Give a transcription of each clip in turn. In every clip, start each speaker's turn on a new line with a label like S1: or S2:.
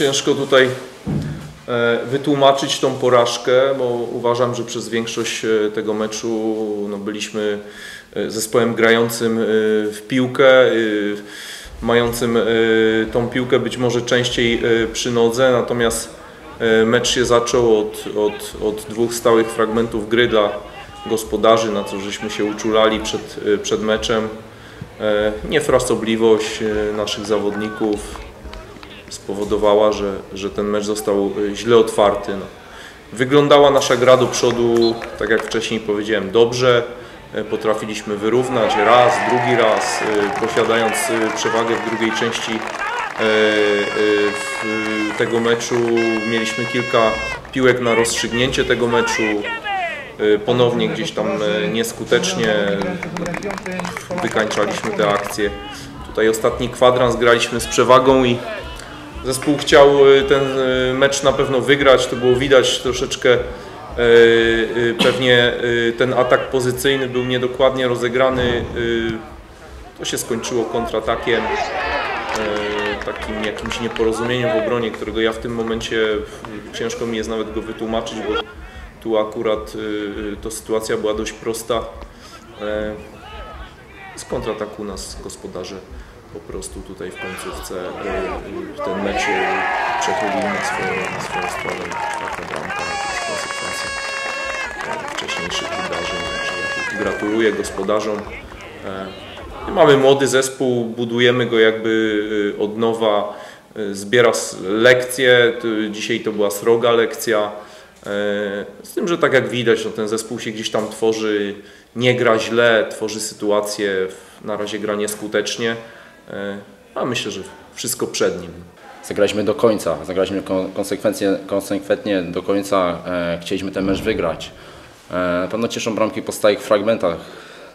S1: ciężko tutaj e, wytłumaczyć tą porażkę, bo uważam, że przez większość e, tego meczu no, byliśmy e, zespołem grającym w piłkę, mającym tą piłkę być może częściej przy nodze, natomiast mecz się zaczął od, od, od dwóch stałych fragmentów gry dla gospodarzy, na co żeśmy się uczulali przed, przed meczem. Niefrasobliwość naszych zawodników, spowodowała, że, że ten mecz został y, źle otwarty. No. Wyglądała nasza gra do przodu, tak jak wcześniej powiedziałem, dobrze. E, potrafiliśmy wyrównać raz, drugi raz, e, posiadając e, przewagę w drugiej części tego meczu. Mieliśmy kilka piłek na rozstrzygnięcie tego meczu. Ponownie gdzieś tam nieskutecznie wykańczaliśmy te akcje. Tutaj ostatni kwadrans graliśmy z przewagą i Zespół chciał y, ten y, mecz na pewno wygrać, to było widać troszeczkę y, pewnie ten atak pozycyjny był niedokładnie rozegrany. To się skończyło kontratakiem, takim jakimś nieporozumieniem w obronie, którego ja w tym momencie ciężko mi jest nawet go wytłumaczyć, bo tu akurat to sytuacja była dość prosta. Z kontrataku nas gospodarze po prostu tutaj w końcówce y, ten mecz przechylili na swoją, na swoją stronę. Czwarta bramka to jest konsekwencja e, wcześniejszych wydarzeń. Gratuluję gospodarzom. E, mamy młody zespół, budujemy go jakby y, od nowa, y, zbiera lekcje. Dzisiaj to była sroga lekcja. E, z tym, że tak jak widać, no ten zespół się gdzieś tam tworzy, nie gra źle, tworzy sytuację, na razie gra nieskutecznie. E, a myślę, że wszystko przed nim.
S2: Zagraliśmy do końca, zagraliśmy konsekwentnie, konsekwentnie do końca, e, chcieliśmy ten mecz wygrać. E, na pewno cieszą bramki po stałych fragmentach,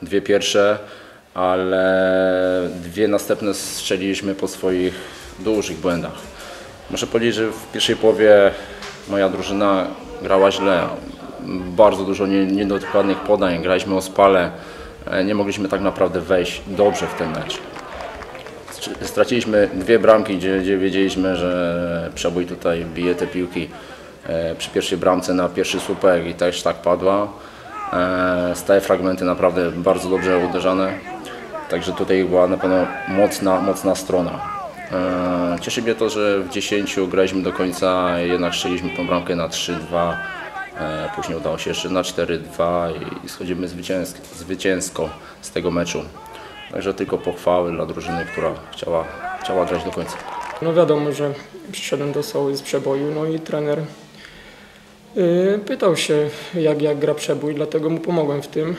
S2: dwie pierwsze, ale dwie następne strzeliliśmy po swoich dużych błędach. Muszę powiedzieć, że w pierwszej połowie moja drużyna grała źle. Bardzo dużo niedokładnych podań, graliśmy o spale. Nie mogliśmy tak naprawdę wejść dobrze w ten mecz straciliśmy dwie bramki, gdzie, gdzie wiedzieliśmy, że przebój tutaj bije te piłki e, przy pierwszej bramce na pierwszy słupek i też tak padła. E, stałe fragmenty naprawdę bardzo dobrze uderzane. Także tutaj była na pewno mocna, mocna strona. E, cieszy mnie to, że w 10 graliśmy do końca, jednak strzeliśmy tą bramkę na 3-2. Później udało się jeszcze na 4-2 i schodzimy zwycięsko z tego meczu. Także tylko pochwały dla drużyny, która chciała, chciała grać do końca.
S3: No wiadomo, że przyszedłem do Soły z przeboju, no i trener yy, pytał się, jak, jak gra przebój, dlatego mu pomogłem w tym.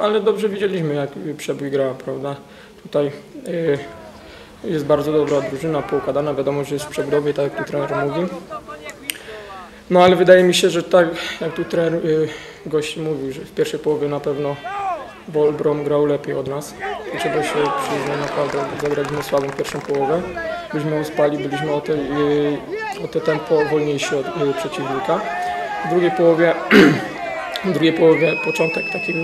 S3: Ale dobrze widzieliśmy, jak przebój gra, prawda? Tutaj yy, jest bardzo dobra drużyna, poukładana, wiadomo, że jest w przebudowie, tak jak tu trener mówi. No ale wydaje mi się, że tak jak tu trener yy, gość mówił, że w pierwszej połowie na pewno Bolbrom grał lepiej od nas. Trzeba się przyznać, naprawdę zagraliśmy słabą pierwszą połowę. Byliśmy uspali, byliśmy o te, o te tempo wolniejsi od y, przeciwnika. W drugiej połowie, w drugiej połowie początek taki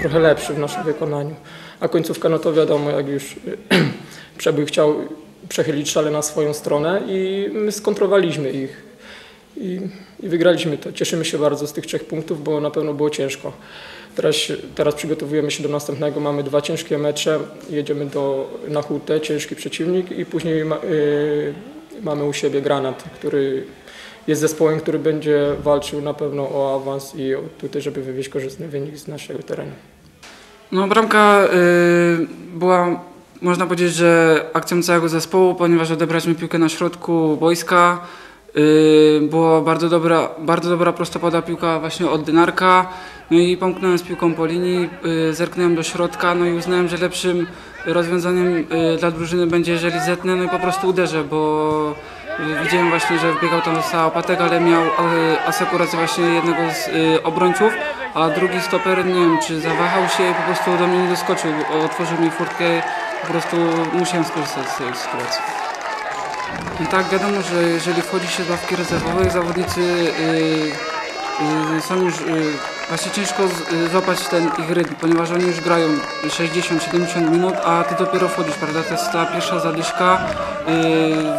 S3: trochę lepszy w naszym wykonaniu. A końcówka, no to wiadomo, jak już Przebój chciał przechylić szale na swoją stronę i my skontrowaliśmy ich. I, I wygraliśmy to. Cieszymy się bardzo z tych trzech punktów, bo na pewno było ciężko. Teraz, teraz przygotowujemy się do następnego. Mamy dwa ciężkie mecze. Jedziemy do, na Hutę, ciężki przeciwnik i później ma, y, mamy u siebie Granat, który jest zespołem, który będzie walczył na pewno o awans i tutaj, żeby wywieźć korzystny wynik z naszego terenu.
S4: No bramka y, była, można powiedzieć, że akcją całego zespołu, ponieważ odebraliśmy piłkę na środku boiska. Y, była bardzo dobra, bardzo dobra prostopada piłka właśnie od Dynarka. No i pomknąłem z piłką po linii, y, zerknąłem do środka, no i uznałem, że lepszym rozwiązaniem y, dla drużyny będzie, jeżeli zetnę, no i po prostu uderzę, bo widziałem właśnie, że wbiegał tam Sałapatek, ale miał asekurację właśnie jednego z obrońców, a drugi stoper, nie wiem, czy zawahał się i po prostu do mnie nie doskoczył, otworzył mi furtkę, po prostu musiałem skorzystać z tej sytuacji. I tak wiadomo, że jeżeli wchodzi się do ławki rezerwowej, zawodnicy yy, yy, są już yy, właśnie ciężko z, y, złapać ten ich rytm, ponieważ oni już grają 60-70 minut, a ty dopiero wchodzisz, prawda? To jest ta pierwsza zadyszka.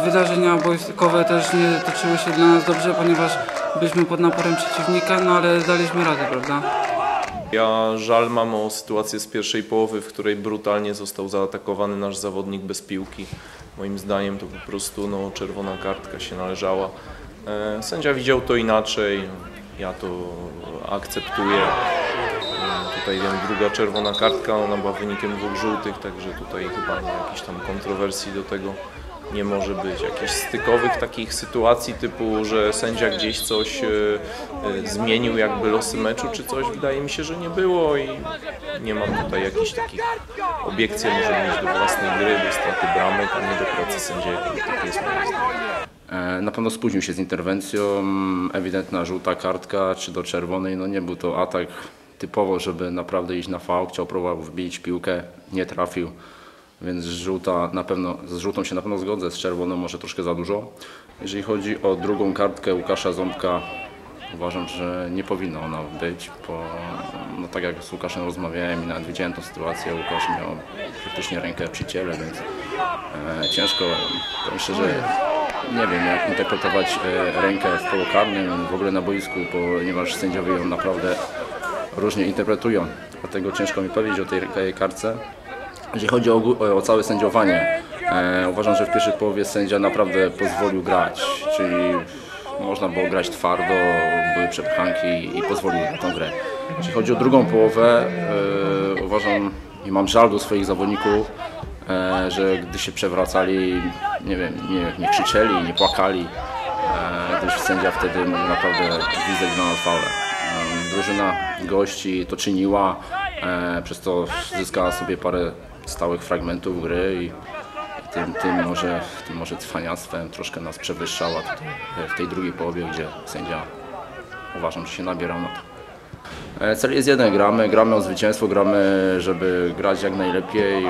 S4: Y, wydarzenia wojskowe też nie toczyły się dla nas dobrze, ponieważ byliśmy pod naporem przeciwnika, no ale daliśmy radę, prawda?
S1: Ja żal mam o sytuację z pierwszej połowy, w której brutalnie został zaatakowany nasz zawodnik bez piłki. Moim zdaniem to po prostu no, czerwona kartka się należała. E, Sędzia widział to inaczej, ja to akceptuję. E, Tutaj wiem, druga czerwona kartka, ona była wynikiem dwóch żółtych, także tutaj chyba nie jakichś tam kontrowersji do tego nie może być. Jakichś stykowych takich sytuacji typu, że sędzia gdzieś coś e, e, zmienił jakby losy meczu czy coś, wydaje mi się, że nie było i nie mam tutaj jakichś takich obiekcji może mieć do własnej gry, do straty bramek, a nie do pracy sędziego. Tak jest.
S2: E, Na pewno spóźnił się z interwencją, ewidentna żółta kartka, czy do czerwonej, no nie był to atak typowo, żeby naprawdę iść na fał, chciał próbował wbić piłkę, nie trafił, więc żółta na pewno, z żółtą się na pewno zgodzę, z czerwoną może troszkę za dużo. Jeżeli chodzi o drugą kartkę Łukasza Ząbka, uważam, że nie powinna ona być, bo no tak jak z Łukaszem rozmawiałem i nawet widziałem sytuację, Łukasz miał praktycznie rękę przy ciele, więc e, ciężko, powiem szczerze, nie wiem jak interpretować e, rękę w polu karnym, w ogóle na boisku, ponieważ sędziowie ją naprawdę różnie interpretują. Dlatego ciężko mi powiedzieć o tej kartce. Jeżeli chodzi o, o całe sędziowanie, e, uważam, że w pierwszej połowie sędzia naprawdę pozwolił grać, czyli można było grać twardo, były przepchanki i pozwolił na tą grę. Jeśli chodzi o drugą połowę, e, uważam i mam żal do swoich zawodników, e, że gdy się przewracali, nie wiem, nie, nie krzyczeli, nie płakali, e, gdyż sędzia wtedy mógł naprawdę gwizdać dla nas faule. E, Drużyna gości to czyniła, e, przez to zyskała sobie parę stałych fragmentów gry i tym, tym, może, tym może cwaniactwem troszkę nas przewyższała w tej drugiej połowie, gdzie sędzia uważam, że się nabierał na to. E, Cel jest jeden, gramy, gramy o zwycięstwo, gramy, żeby grać jak najlepiej,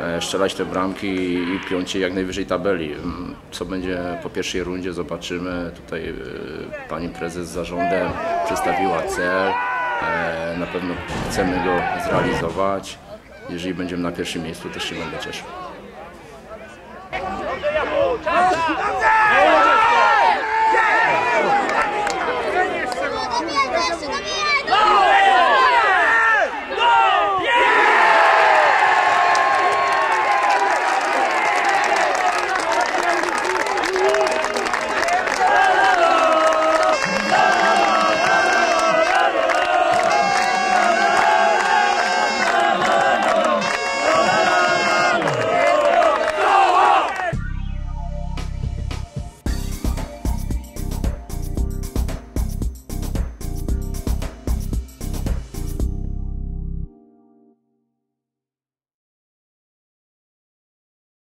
S2: e, strzelać te bramki i piąć się jak najwyżej tabeli. Mm, Co będzie po pierwszej rundzie zobaczymy. Tutaj e, pani prezes z zarządem przedstawiła cel. Na pewno chcemy go zrealizować jeżeli będziemy na pierwszym miejscu, też się będę cieszył.